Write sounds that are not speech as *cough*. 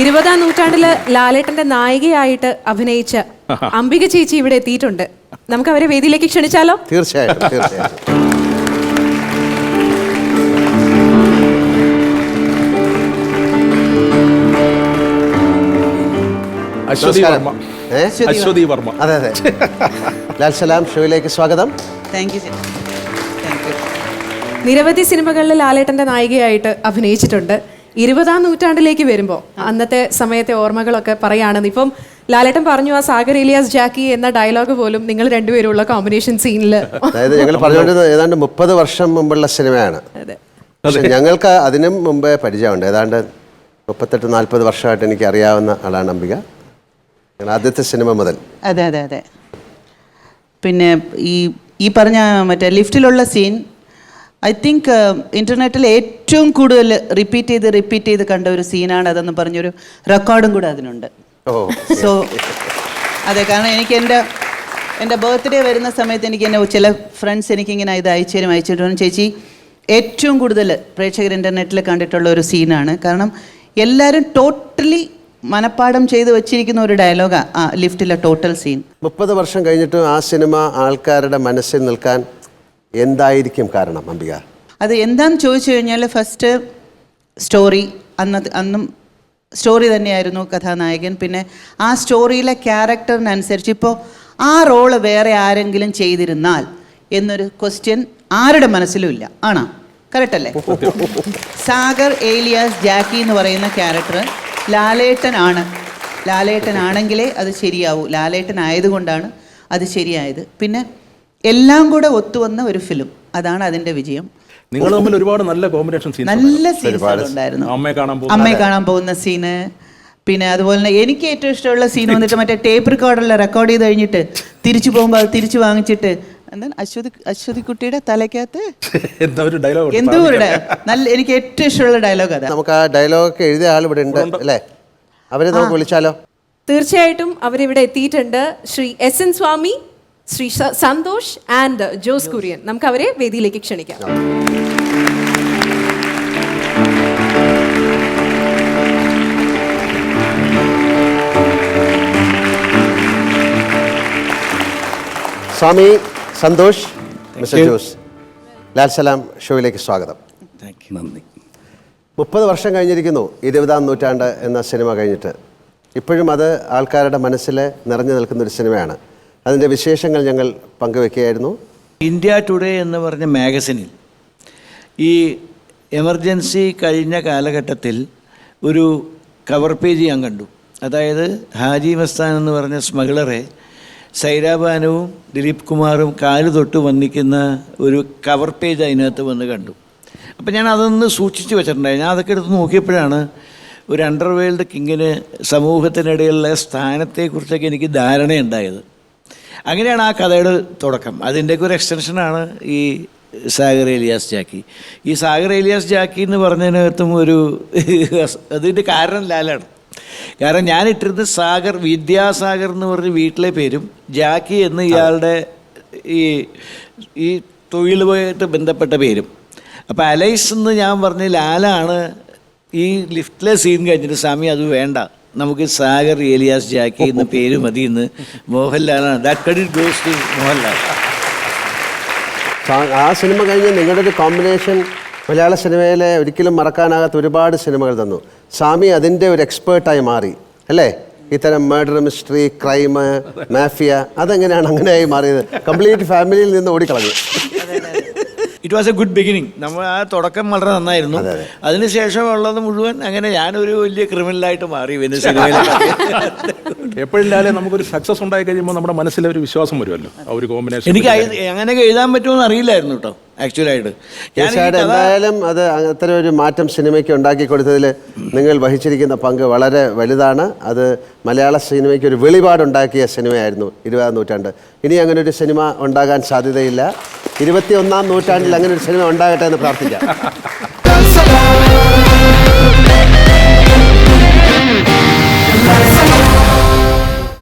ഇരുപതാം നൂറ്റാണ്ടിൽ ലാലേട്ടന്റെ നായികയായിട്ട് അഭിനയിച്ച അംബിക ചേച്ചി ഇവിടെ എത്തിയിട്ടുണ്ട്. നമുക്ക് അവരെ വേദിയിലേക്ക് ക്ഷണിച്ചാലോ? തീർച്ചയായും തീർച്ചയായും അശ്വതി വർമ്മ? അശ്വതി വർമ്മ. അതെ അതെ. ലാൽ സലാം ഷോയിലേക്ക് സ്വാഗതം. താങ്ക് യു നിരവധി സിനിമകളിൽ ലാലേട്ടന്റെ നായികയായിട്ട് അഭിനയിച്ചിട്ടുണ്ട്. ഇരുപതാം നൂറ്റാണ്ടിലേക്ക് വരുമ്പോൾ അന്നത്തെ സമയത്തെ ഓർമ്മകളൊക്കെ പറയുകയാണെന്ന് ഇപ്പം ലാലേട്ടൻ പറഞ്ഞു ആ സാഗർ ഇലിയാസ് ജാക്കി എന്ന ഡയലോഗ് പോലും നിങ്ങൾ രണ്ടുപേരുള്ള കോമ്പിനേഷൻ സീനിൽ അതായത് ഞങ്ങൾ പറഞ്ഞുകൊണ്ടിരുന്നത് ഏതാണ്ട് മുപ്പത് വർഷം മുമ്പുള്ള സിനിമയാണ്. പക്ഷെ ഞങ്ങൾക്ക് അതിനും മുമ്പേ പരിചയമുണ്ട്. ഏതാണ്ട് മുപ്പത്തെട്ട് നാൽപ്പത് വർഷമായിട്ട് എനിക്ക് അറിയാവുന്ന ആളാണ് അംബിക. ആദ്യത്തെ സിനിമ മുതൽ. അതെ അതെ അതെ. പിന്നെ ഈ ഈ പറഞ്ഞ മറ്റേ ലിഫ്റ്റിലുള്ള സീൻ ഐ തിങ്ക് ഇന്റർനെറ്റിൽ ഏറ്റവും കൂടുതൽ റിപ്പീറ്റ് ചെയ്ത് റിപ്പീറ്റ് ചെയ്ത് കണ്ട ഒരു സീനാണ് അതെന്ന് പറഞ്ഞൊരു റെക്കോർഡും കൂടെ അതിനുണ്ട്. സോ അതെ കാരണം എനിക്ക് എന്റെ എന്റെ ബർത്ത്ഡേ വരുന്ന സമയത്ത് എനിക്ക് എന്നെ ചില ഫ്രണ്ട്സ് എനിക്കിങ്ങനെ ഇത് അയച്ചു തരും അയച്ചു തരും. ചേച്ചി ഏറ്റവും കൂടുതൽ പ്രേക്ഷകർ ഇന്റർനെറ്റിൽ കണ്ടിട്ടുള്ള ഒരു സീനാണ് കാരണം എല്ലാവരും ടോട്ടലി മനപ്പാഠം ചെയ്ത് വെച്ചിരിക്കുന്ന ഒരു ഡയലോഗാണ് ആ ലിഫ്റ്റിലെ ടോട്ടൽ സീൻ മുപ്പത് വർഷം കഴിഞ്ഞിട്ടും ആ സിനിമ ആൾക്കാരുടെ മനസ്സിൽ നിൽക്കാൻ എന്തായിരിക്കും കാരണം അംബിക? അത് എന്താന്ന് ചോദിച്ചു കഴിഞ്ഞാൽ ഫസ്റ്റ് സ്റ്റോറി അന്ന് അന്നും സ്റ്റോറി തന്നെയായിരുന്നു കഥാനായകൻ. പിന്നെ ആ സ്റ്റോറിയിലെ ക്യാരക്ടറിനനുസരിച്ച് ഇപ്പോൾ ആ റോൾ വേറെ ആരെങ്കിലും ചെയ്തിരുന്നാൽ എന്നൊരു ക്വസ്റ്റ്യൻ ആരുടെ മനസ്സിലും ഇല്ല ആണോ? കറക്റ്റ് അല്ലേ? സാഗർ ഏലിയാസ് ജാക്കി എന്ന് പറയുന്ന ക്യാരക്ടർ ലാലേട്ടനാണ്. ലാലേട്ടനാണെങ്കിലേ അത് ശരിയാവൂ. ലാലേട്ടൻ ആയതുകൊണ്ടാണ് അത് ശരിയായത്. പിന്നെ എല്ലാം കൂടെ ഒത്തുവന്ന ഒരു ഫിലിം അതാണ് അതിന്റെ വിജയം. നിങ്ങൾ തമ്മിൽ ഒരുപാട് നല്ല കോമ്പിനേഷൻ സീൻസ് നല്ല സീൻസ് ഉണ്ടായിരുന്നു. അമ്മയെ കാണാൻ പോകുന്ന അമ്മയെ കാണാൻ പോകുന്ന സീന് പിന്നെ അതുപോലെ തന്നെ എനിക്ക് ഏറ്റവും ഇഷ്ടമുള്ള സീൻ വന്നിട്ട് മറ്റേ ടേപ്പ് റെക്കോർഡറിൽ റെക്കോർഡ് ചെയ്ത് കഴിഞ്ഞിട്ട് തിരിച്ചു പോകുമ്പോൾ അത് തിരിച്ചു വാങ്ങിച്ചിട്ട് എന്താണ് അശ്വതി അശ്വതി കുട്ടിയുടെ തലയ്ക്കകത്ത്? എന്താ ഒരു ഡയലോഗ് എന്തോ ഒരു ഡയ- നല്ല എനിക്ക് ഏറ്റവും ഇഷ്ടമുള്ള ഡയലോഗ് അതാ. നമുക്ക് ആ ഡയലോഗൊക്കെ എഴുതിയ ആൾ ഇവിടെ ഉണ്ട് അല്ലേ? അവരെ നമുക്ക് വിളിച്ചാലോ? തീർച്ചയായിട്ടും അവരിവിടെ എത്തിയിട്ടുണ്ട് Shri S N Swami Shri Santhosh and Jose Kurian. നമുക്ക് അവരെ വേദിയിലേക്ക് ക്ഷണിക്കാം. സ്വാമി സന്തോഷ് മിസ്റ്റർ ജോസ്. ലാൽ സലാം ഷോയിലേക്ക് സ്വാഗതം. നന്ദി. മുപ്പത് വർഷം കഴിഞ്ഞിരിക്കുന്നു ഇരുപതാം നൂറ്റാണ്ട് എന്ന സിനിമ കഴിഞ്ഞിട്ട്. ഇപ്പോഴും അത് ആൾക്കാരുടെ മനസ്സിൽ നിറഞ്ഞു നിൽക്കുന്ന ഒരു സിനിമയാണ്. അതിന്റെ വിശേഷങ്ങൾ ഞങ്ങൾ പങ്കുവെക്കുകയായിരുന്നു. ഇന്ത്യ ടുഡേ എന്ന് പറഞ്ഞ മാഗസിനിൽ ഈ എമർജൻസി കഴിഞ്ഞ കാലഘട്ടത്തിൽ ഒരു കവർ പേജ് ഞാൻ കണ്ടു. അതായത് ഹാജി മസ്താൻ എന്ന് പറഞ്ഞ സ്മഗ്ലറെ സൈരാബാനുവും ദിലീപ് കുമാറും കാൽ തൊട്ട് വന്നിക്കുന്ന ഒരു കവർ പേജ് അതിനകത്ത് വന്ന് കണ്ടു. അപ്പം ഞാൻ അതൊന്ന് സൂക്ഷിച്ചു വെച്ചിട്ടുണ്ടായി. ഞാൻ അതൊക്കെ എടുത്ത് നോക്കിയപ്പോഴാണ് ഒരു അണ്ടർവേൾഡ് കിങ്ങിന് സമൂഹത്തിനിടയിലുള്ള സ്ഥാനത്തെക്കുറിച്ചൊക്കെ എനിക്ക് ധാരണയുണ്ടായത്. അങ്ങനെയാണ് ആ കഥയുടെ തുടക്കം. അതിന്റെയൊക്കെ ഒരു എക്സ്റ്റൻഷനാണ് ഈ സാഗർ ഏലിയാസ് ജാക്കി. ഈ സാഗർ ഏലിയാസ് ജാക്കി എന്ന് പറഞ്ഞതിനകത്തും ഒരു *laughs* അതിന്റെ കാരണം ലാലാണ്. കാരണം ഞാൻ ഇട്ടിരുന്നത് സാഗർ വിദ്യാസാഗർ എന്ന് പറഞ്ഞ വീട്ടിലെ പേരും ജാക്കി എന്ന് ഇയാളുടെ ഈ ഈ തൊഴിലുമായിട്ട് ബന്ധപ്പെട്ട പേരും. അപ്പോൾ അലൈസ് എന്ന് ഞാൻ പറഞ്ഞ ലാലാണ് ഈ ലിഫ്റ്റിലെ സീൻ കഴിഞ്ഞിട്ട് സ്വാമി അത് വേണ്ട. നമുക്ക് സാഗർ ഏലിയാസ് ജാക്കി എന്ന പേര് മതി എന്ന് മോഹൻലാലാണ്. മോഹൻലാൽ. ആ സിനിമ കഴിഞ്ഞ് നിങ്ങളുടെ ഒരു കോമ്പിനേഷൻ മലയാള സിനിമയിലെ ഒരിക്കലും മറക്കാനാകാത്ത ഒരുപാട് സിനിമകൾ തന്നു. സ്വാമി അതിന്റെ ഒരു എക്സ്പേർട്ടായി മാറി അല്ലേ? ഇത്തരം മേർഡർ മിസ്റ്ററി ക്രൈം മാഫിയ അതെങ്ങനെയാണ് അങ്ങനെയായി മാറിയത്? കംപ്ലീറ്റ് ഫാമിലിയിൽ നിന്ന് ഓടിക്കളഞ്ഞു. It was a good beginning നമ്മൾ ആ തുടക്കം വളരെ നന്നായിരുന്നു. അതിനുശേഷം ഉള്ളത് മുഴുവൻ അങ്ങനെ ഞാനൊരു വലിയ ക്രിമിനലായിട്ട് മാറി പിന്നെ സിനിമയിൽ എപ്പോഴില്ലാലും നമുക്കൊരു സക്സസ് ഉണ്ടായി കഴിയുമ്പോൾ നമ്മുടെ മനസ്സിൽ ഒരു വിശ്വാസം വരുമല്ലോ. ആ ഒരു കോമ്പിനേഷൻ എനിക്ക് അങ്ങനെയൊക്കെ എഴുതാൻ പറ്റുമെന്ന് അറിയില്ലായിരുന്നു കേട്ടോ ആക്ച്വലായിട്ട് എന്തായാലും അത് അത്തരം ഒരു മാറ്റം സിനിമയ്ക്ക് ഉണ്ടാക്കി കൊടുത്തതിൽ നിങ്ങൾ വഹിച്ചിരിക്കുന്ന പങ്ക് വളരെ വലുതാണ്. അത് മലയാള സിനിമയ്ക്ക് ഒരു വെളിപാടുണ്ടാക്കിയ സിനിമയായിരുന്നു ഇരുപതാം നൂറ്റാണ്ട്. ഇനി അങ്ങനെ ഒരു സിനിമ ഉണ്ടാകാൻ സാധ്യതയില്ല. ഇരുപത്തി ഒന്നാം നൂറ്റാണ്ടിൽ അങ്ങനെ ഒരു സിനിമ ഉണ്ടാകട്ടെ എന്ന് പ്രാർത്ഥിക്കാം.